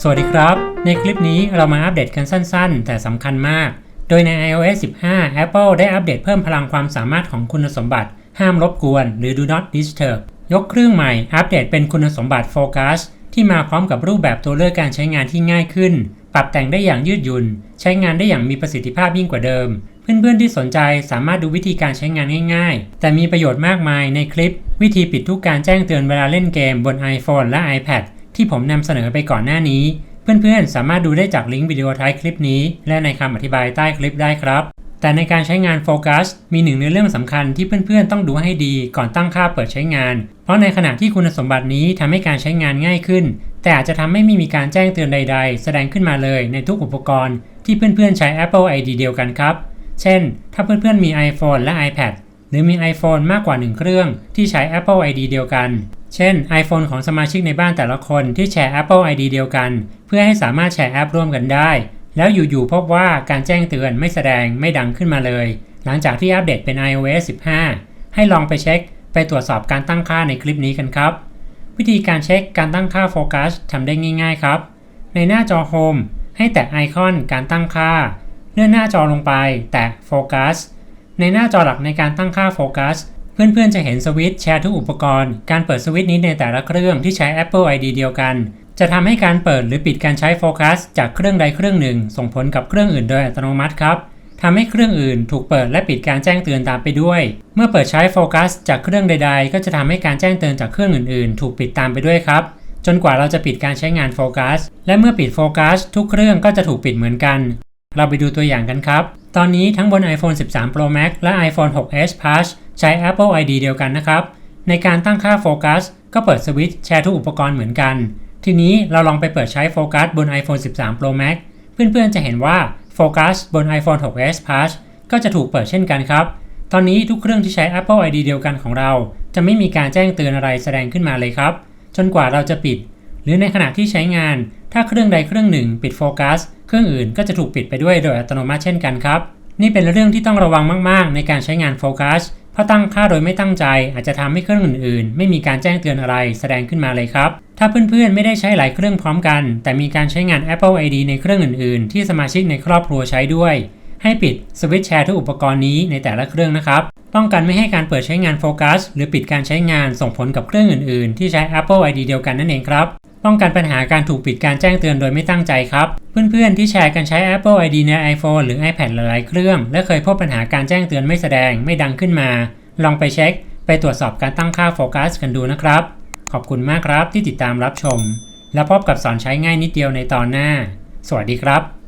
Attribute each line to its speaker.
Speaker 1: สวัสดีครับ ในคลิปนี้เรามาอัปเดตกันสั้นๆ แต่สำคัญมาก โดยใน iOS 15 Apple ได้อัปเดตเพิ่มพลังความสามารถของคุณสมบัติ ห้ามรบกวน หรือ Do Not Disturb ยกเครื่องใหม่อัปเดตเป็นคุณสมบัติ Focus ที่มาพร้อมกับรูปแบบตัวเลือกการใช้งานที่ง่ายขึ้น ปรับแต่งได้อย่างยืดหยุ่น ใช้งานได้อย่างมีประสิทธิภาพยิ่งกว่าเดิม เพื่อนๆที่สนใจสามารถดูวิธีการใช้งานง่ายๆ แต่มีประโยชน์มากมายในคลิป วิธีปิดทุกการแจ้งเตือนเวลาเล่นเกมบน iPhone และ iPad ที่ผมนำเสนอไปก่อนหน้านี้ เพื่อนๆ สามารถดูได้จากลิงก์วิดีโอท้ายคลิปนี้ และในคำอธิบายใต้คลิปได้ครับ แต่ในการใช้งานโฟกัสมีหนึ่งในเรื่องสำคัญที่เพื่อนๆ ต้องดูให้ดีก่อนตั้งค่าเปิดใช้งาน เพราะในขณะที่คุณสมบัตินี้ทำให้การใช้งานง่ายขึ้น แต่อาจจะทำให้ไม่มีการแจ้งเตือนใด ๆ แสดงขึ้นมาเลยในทุกอุปกรณ์ที่เพื่อนๆ ใช้ Apple ID เดียวกันครับ เช่น ถ้าเพื่อนๆ มี iPhone และ iPad หรือมี iPhone มากกว่า 1 เครื่องที่ใช้ Apple ID เดียวกัน เช่น iPhone ของสมาชิกในบ้านแต่ละคนที่แชร์ Apple ID เดียวกัน เพื่อให้สามารถแชร์แอปร่วมกันได้ แล้วอยู่ๆพบว่าการแจ้งเตือนไม่แสดงไม่ดังขึ้นมาเลย หลังจากที่อัปเดตเป็น iOS 15 ให้ลองไปเช็ค ไปตรวจสอบการตั้งค่าในคลิปนี้กันครับ วิธีการเช็คการตั้งค่าโฟกัสทำได้ง่าย ๆ ครับ ในหน้าจอโฮมให้แตะไอคอนการตั้งค่า เลื่อนหน้าจอลงไป แตะโฟกัส ในหน้าจอหลักในการตั้งค่าโฟกัสเพื่อนๆจะเห็นสวิตช์แชร์ทุกอุปกรณ์ การเปิดสวิตช์นี้ในแต่ละเครื่องที่ใช้ Apple ID เดียวกัน จะทำให้การเปิดหรือปิดการใช้โฟกัสจากเครื่องใดเครื่องหนึ่ง ส่งผลกับเครื่องอื่นโดยอัตโนมัติครับทำให้เครื่องอื่นถูกเปิดและปิดการแจ้งเตือนตามไปด้วย เมื่อเปิดใช้โฟกัสจากเครื่องใด ๆ ก็จะทำให้การแจ้งเตือนจากเครื่องอื่นๆ ถูกปิดตามไปด้วยครับ จนกว่าเราจะปิดการใช้งานโฟกัส และเมื่อปิดโฟกัสทุกเครื่องก็จะถูกปิดเหมือนกัน เราไปดูตัวอย่างกันครับ ตอนนี้ทั้งบน iPhone 13 Pro Max และ iPhone 6s Plus ใช้ Apple ID เดียวกันนะครับ ในการตั้งค่าโฟกัสก็เปิดสวิตช์แชร์ทุกอุปกรณ์เหมือนกัน ทีนี้เราลองไปเปิดใช้โฟกัสบน iPhone 13 Pro Max เพื่อนๆจะเห็นว่าโฟกัสบน iPhone 6s Plus ก็จะถูกเปิดเช่นกันครับ ตอนนี้ทุกเครื่องที่ใช้ Apple ID เดียวกันของเรา จะไม่มีการแจ้งเตือนอะไรแสดงขึ้นมาเลยครับ จนกว่าเราจะปิด หรือในขณะที่ใช้งาน ถ้าเครื่องใดเครื่องหนึ่งปิดโฟกัส เครื่องอื่นก็จะถูกปิดไปด้วยโดยอัตโนมัติเช่นกันครับ นี่เป็นเรื่องที่ต้องระวังมากๆ ในการใช้งานโฟกัสเพราะตั้งค่าโดยไม่ตั้งใจ อาจจะทำให้เครื่องอื่นๆ ไม่มีการแจ้งเตือนอะไรแสดงขึ้นมาเลยครับ ถ้าเพื่อนๆ ไม่ได้ใช้หลายเครื่องพร้อมกัน แต่มีการใช้งาน Apple ID ในเครื่องอื่นๆ ที่สมาชิกในครอบครัวใช้ด้วย ให้ปิดสวิตช์แชร์ทุกอุปกรณ์นี้ในแต่ละเครื่องนะครับ ป้องกันไม่ให้การเปิดใช้งานโฟกัสหรือปิดการใช้งานส่งผลกับเครื่องอื่นๆ ที่ใช้ Apple ID เดียวกันนั่นเองครับ ป้องกันปัญหาการถูกปิดการแจ้งเตือนโดยไม่ตั้งใจครับ เพื่อนๆ ที่แชร์กันใช้ Apple ID ใน iPhone หรือ iPad หลายๆเครื่อง และเคยพบปัญหาการแจ้งเตือนไม่แสดงไม่ดังขึ้นมา ลองไปเช็ค ไปตรวจสอบการตั้งค่าโฟกัสกันดูนะครับ ขอบคุณมากครับที่ติดตามรับชม แล้วพบกับสอนใช้ง่ายนิดเดียวในตอนหน้า สวัสดีครับ